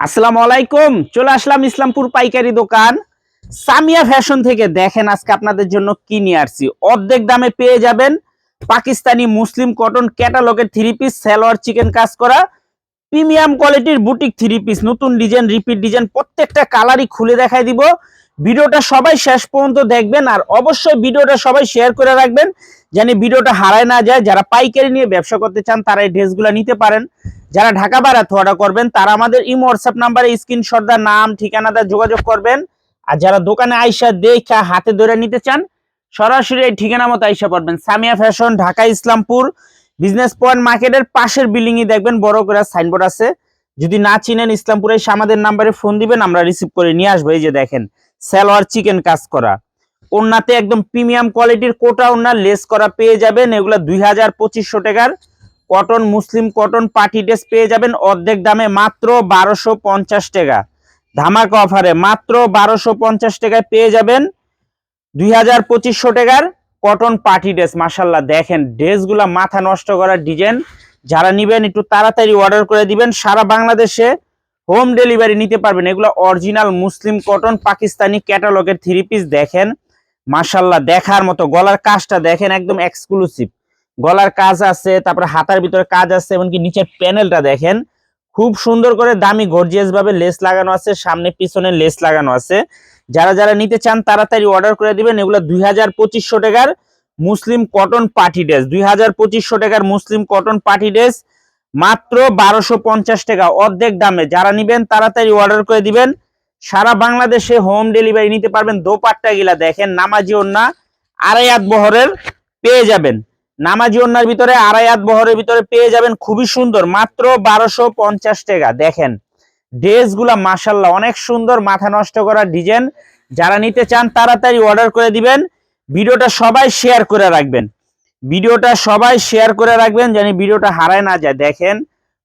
আসসালামু আলাইকুম, চলে আসলাম ইসলামপুর পাইকারি দোকান। সামিয়া ফ্যাশন থেকে দেখেন আজকে আপনাদের জন্য কি নিয়ে আসছি। অর্ধেক দামে পেয়ে যাবেন পাকিস্তানি মুসলিম কটন ক্যাটালগের থ্রি পিস সালোয়ার চিকেন কাজ করা। প্রিমিয়াম কোয়ালিটির বুটিক থ্রি পিস নতুন ডিজাইন রিপিট ডিজাইন প্রত্যেকটা কালারই খুলে দেখাই দিব। ভিডিওটা সবাই শেষ পর্যন্ত দেখবেন আর অবশ্যই ভিডিওটা সবাই শেয়ার করে রাখবেন জানি ভিডিওটা হারায় না যায়। যারা পাইকারি নিয়ে ব্যবসা করতে চান, তারা এই ড্রেসগুলো নিতে পারেন। যারা ঢাকা বাড়াতে অর্ডার করবেন, তারা আমাদের ইমো হোয়াটসঅ্যাপ নাম্বারে স্ক্রিনশট দা নাম, ঠিকানা দা যোগাযোগ করবেন। আর যারা দোকানে আইসা দেখা হাতে ধরে নিতে চান, সরাসরি এই ঠিকানা মতো আইসা পড়বেন। Samia fashion Dhaka, Islampur business point মার্কেটের পাশের বিল্ডিং এ দেখবেন, বড় করে সাইনবোর্ড আছে। যদি না চিনেন ইসলামপুরে আমাদের নাম্বারে ফোন দিবেন, আমরা রিসিভ করে নিয়ে আসব। এই যে দেখেন সালোয়ার চিকেন কাজ করা। ওনাতে একদম প্রিমিয়াম কোয়ালিটির কোটা ওনার লেস করা পেয়ে যাবেন। এগুলো দুই হাজার পঁচিশশো টাকার। Cotton, Muslim cotton party dress পেয়ে যাবেন। অর্ধেক দামে মাত্র বারোশো পঞ্চাশ টাকা। ধামাকা অফারে মাত্র বারোশো পঞ্চাশ টাকায় পেয়ে যাবেন। দুই হাজার পঁচিশশো টাকার কটন পার্টি ড্রেস। মাসাল্লাহ দেখেন ড্রেসগুলা মাথা নষ্ট করার ডিজাইন। যারা নিবেন, একটু তাড়াতাড়ি অর্ডার করে দিবেন। সারা বাংলাদেশে হোম ডেলিভারি নিতে পারবেন। এগুলো অরিজিনাল মুসলিম কটন পাকিস্তানি ক্যাটালগের থ্রি পিস দেখেন। মাসাল্লাহ দেখার মতো। গলার কাজটা দেখেন, একদম এক্সক্লুসিভ গলার কাজ আছে, তারপরে হাতার ভিতরে কাজ আছে, এমনকি নিচের প্যানেলটা দেখেন। খুব সুন্দর করে দামি গর্জিয়াস ভাবে লেস লাগানো আছে, সামনে পিছনে লেস লাগানো আছে। যারা যারা নিতে চান, তাড়াতাড়ি অর্ডার করে দিবেন। এগুলো দুই হাজার পঁচিশশো টাকার মুসলিম কটন পার্টি ড্রেস দুই হাজার পঁচিশশো টাকার মুসলিম কটন পার্টি ড্রেস মাত্র বারোশো পঞ্চাশ টাকা। অর্ধেক দামে। যারা নিবেন, তাড়াতাড়ি অর্ডার করে দিবেন। সারা বাংলাদেশে হোম ডেলিভারি নিতে পারবেন। দোপাট্টা গিলা দেখেন, নামাজি ওন্না আড়াই হাত বহরের পেয়ে যাবেন। নামাজি ওন্নার ভিতরে আড়াই হাত বহরের ভিতরে পেয়ে যাবেন। খুবই সুন্দর। মাত্র বারোশো পঞ্চাশ টাকা। দেখেন ড্রেসগুলা মাসাল্লাহ অনেক সুন্দর। মাথা নষ্ট করা ডিজাইন যারা নিতে চান, তাড়াতাড়ি অর্ডার করে দিবেন। ভিডিওটা সবাই শেয়ার করে রাখবেন। ভিডিওটা সবাই শেয়ার করে রাখবেন জানি ভিডিওটা হারায় না যায়। দেখেন,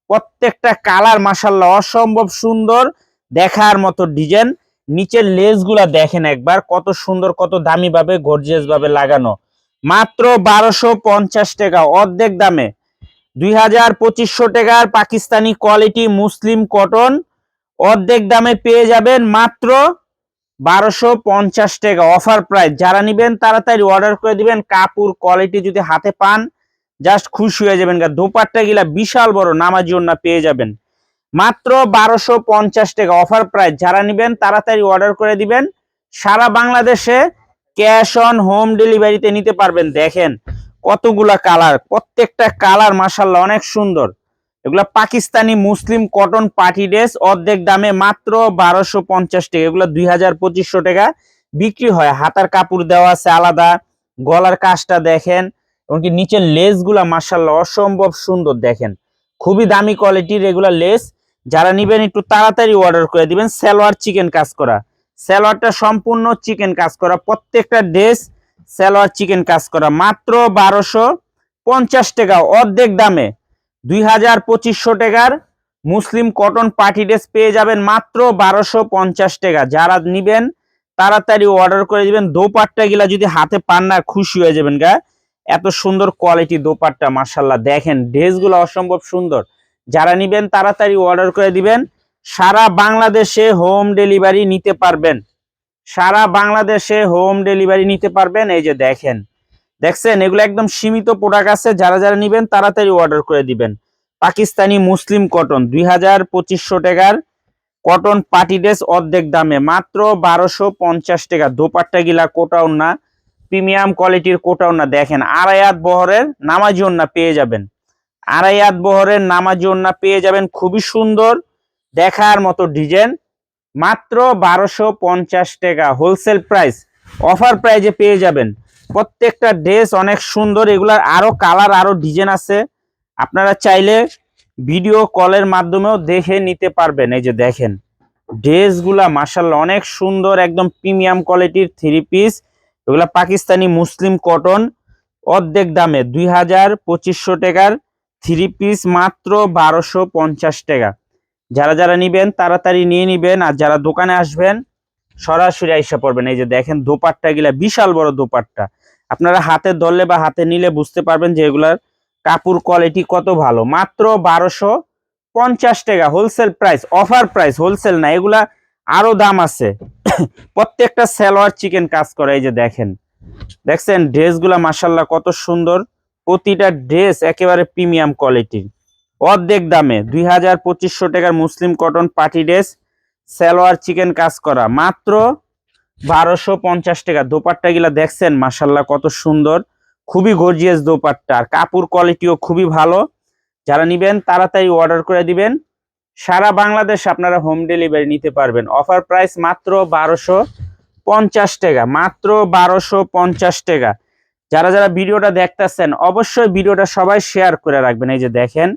প্রত্যেকটা কালার মাসাল্লাহ অসম্ভব সুন্দর দেখার মতো ডিজাইন নিচের লেসগুলা দেখেন একবার, কত সুন্দর, কত দামি ভাবে গর্জিয়াস ভাবে লাগানো। মাত্র বারোশো পঞ্চাশ টাকা, অর্ধেক দামে। দুই হাজার পঁচিশশো টাকার পাকিস্তানি কোয়ালিটি মুসলিম কটন অর্ধেক দামে পেয়ে যাবেন মাত্র বারোশো পঞ্চাশ টাকা অফার প্রাইস যারা নিবেন, তাড়াতাড়ি অর্ডার করে দিবেন। কাপড় কোয়ালিটি যদি হাতে পান জাস্ট খুশি হয়ে যাবেন। দোপাট্টা গিলা বিশাল বড়, নামাজি ওন্না পেয়ে যাবেন। মাত্র বারোশো পঞ্চাশ টাকা অফার প্রাইস যারা নিবেন, তাড়াতাড়ি অর্ডার করে দিবেন। সারা বাংলাদেশে ক্যাশ অন হোম ডেলিভারিতে নিতে পারবেন। দেখেন কতগুলা কালার প্রত্যেকটা কালার মাসাল্লাহ অনেক সুন্দর। এগুলা Pakistani Muslim cotton party dress, অর্ধেক দামে মাত্র বারোশো পঞ্চাশ টাকা। এগুলো দুই হাজার পঁচিশশো টাকা বিক্রি হয়। হাতার কাপড় দেওয়া আছে আলাদা, গলার কাজটা দেখেন এমনকি নিচের লেসগুলা মাসাল্লাহ অসম্ভব সুন্দর দেখেন। খুবই দামি কোয়ালিটির রেগুলার লেস। যারা নিবেন একটু তাড়াতাড়ি অর্ডার করে দিবেন। সালোয়ার চিকেন কাজ করা। সালোয়ারটা সম্পূর্ণ চিকেন কাজ করা। প্রত্যেকটা ড্রেস সালোয়ার চিকেন কাজ করা। মাত্র বারোশো পঞ্চাশ টাকা, অর্ধেক দামে। দুই হাজার পঁচিশশো টাকার মুসলিম কটন পার্টি ড্রেস পেয়ে যাবেন মাত্র বারোশো পঞ্চাশ টাকা। যারা নিবেন, তাড়াতাড়ি অর্ডার করে দিবেন। দোপাট্টা গিলা যদি হাতে পান না, খুশি হয়ে যাবেন গা। এত সুন্দর কোয়ালিটি দোপাট্টা মার্শাল্লাহ দেখেন, ড্রেসগুলো অসম্ভব সুন্দর। যারা নিবেন, তাড়াতাড়ি অর্ডার করে দিবেন। সারা বাংলাদেশে হোম ডেলিভারি নিতে পারবেন। সারা বাংলাদেশে হোম ডেলিভারি নিতে পারবেন। এই যে দেখেন দেখছেন, এগুলো একদম সীমিত প্রোডাক্ট আছে, যারা যারা নিবেন তাড়াতাড়ি অর্ডার করে দিবেন। পাকিস্তানি মুসলিম কটন দুই হাজার পঁচিশশো টাকার কটন পার্টি ড্রেস অর্ধেক দামে, মাত্র বারোশো পঞ্চাশ টাকা। দোপাট্টা গিলা কোটাও না, প্রিমিয়াম কোয়ালিটির কোটাও না। দেখেন আড়াইয়াত বহরের নামাজি ওন্না পেয়ে যাবেন। আড়াইয়াত বহরের নামাজি ওন্না পেয়ে যাবেন, খুবই সুন্দর দেখার মতো ডিজাইন। মাত্র বারোশো পঞ্চাশ টাকা। হোলসেল প্রাইস অফার প্রাইজে পেয়ে যাবেন। প্রত্যেকটা ড্রেস অনেক সুন্দর, এগুলার আরও কালার আরও ডিজাইন আছে। আপনারা চাইলে ভিডিও কলের মাধ্যমেও দেখে নিতে পারবেন, এই যে দেখেন। ড্রেসগুলা মাসাল্লাহ অনেক সুন্দর, একদম প্রিমিয়াম কোয়ালিটির থ্রি পিস এগুলা পাকিস্তানি মুসলিম কটন অর্ধেক দামে, দুই হাজার পঁচিশশো টাকার থ্রি পিস মাত্র বারোশো পঞ্চাশ টাকা। যারা যারা নিবেন, তাড়াতাড়ি নিয়ে নিবেন, আর যারা দোকানে আসবেন, সরাসরি আইসা পড়বেন। এই যে দেখেন দোপাট্টা গিলা বিশাল বড় দোপাট্টা। আপনারা হাতে ধরলে বা হাতে নিলে বুঝতে পারবেন যে এগুলার কাপড় কোয়ালিটি কত ভালো। মাত্র বারোশো পঞ্চাশ টাকা wholesale price offer price wholesale না, এগুলা আরও দাম আছে। প্রত্যেকটা সালোয়ার চিকেন কাজ করে, এই যে দেখেন। দেখছেন, ড্রেসগুলা মাসাল্লাহ কত সুন্দর। প্রতিটা ড্রেস একেবারে প্রিমিয়াম কোয়ালিটির অর্ধেক দামে, দুই হাজার পঁচিশশো টাকার Muslim cotton party dress salwar chikan কাজ করা। মাত্র বারোশো পঞ্চাশ টাকা। দোপাট্টা গুলা দেখছেন মাসাল্লাহ কত সুন্দর। খুবই গর্জিয়াস দোপাট্টা। আর কাপড় কোয়ালিটিও খুবই ভালো। যারা নিবেন, তাড়াতাড়ি অর্ডার করে দিবেন। সারা বাংলাদেশ আপনারা হোম ডেলিভারি নিতে পারবেন। অফার প্রাইস মাত্র বারোশো পঞ্চাশ টাকা। মাত্র বারোশো পঞ্চাশ টাকা। যারা যারা ভিডিওটা দেখতেছেন, অবশ্যই ভিডিওটা সবাই শেয়ার করে রাখবেন। এই যে দেখেন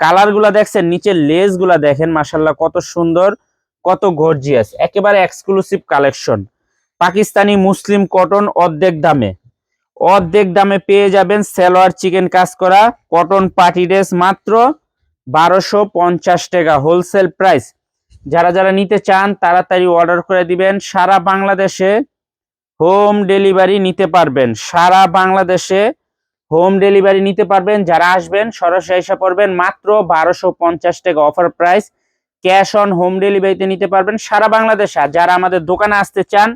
কালারগুলা দেখছেন, নিচের লেসগুলা দেখেন মাসাল্লাহ কত সুন্দর, কত গর্জিয়াস একেবারে exclusive collection Pakistani Muslim cotton অর্ধেক দামে। অর্ধেক দামে পেয়ে যাবেন সেলোয়ার চিকেন কাজ করা কটন পার্টি ড্রেস মাত্র বারোশো পঞ্চাশ টাকা হোলসেল প্রাইস। যারা যারা নিতে চান তাড়াতাড়ি অর্ডার করে দিবেন। সারা বাংলাদেশে হোম ডেলিভারি নিতে পারবেন। সারা বাংলাদেশে হোম ডেলিভারি নিতে পারবেন। যারা আসবেন, সরাসরি এসে পড়বেন। মাত্র বারোশো পঞ্চাশ টাকা offer price. Cash on home ডেলিভারিতে নিতে পারবেন। সারা বাংলাদেশে। যারা আমাদের দোকানে আসতে চান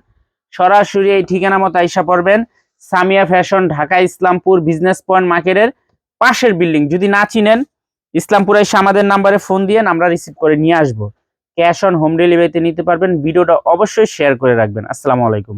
সরাসরি এই ঠিকানা মতো আইসা পড়বেন। Samia fashion, Dhaka Islampur business point মার্কেটের পাশের বিল্ডিং। যদি না চিনেন, ইসলামপুর এসে আমাদের নাম্বারে ফোন দিয়ে আমরা রিসিভ করে নিয়ে আসব। ক্যাশ অন হোম ডেলিভারিতে নিতে পারবেন। ভিডিওটা অবশ্যই শেয়ার করে রাখবেন। আসসালামু আলাইকুম।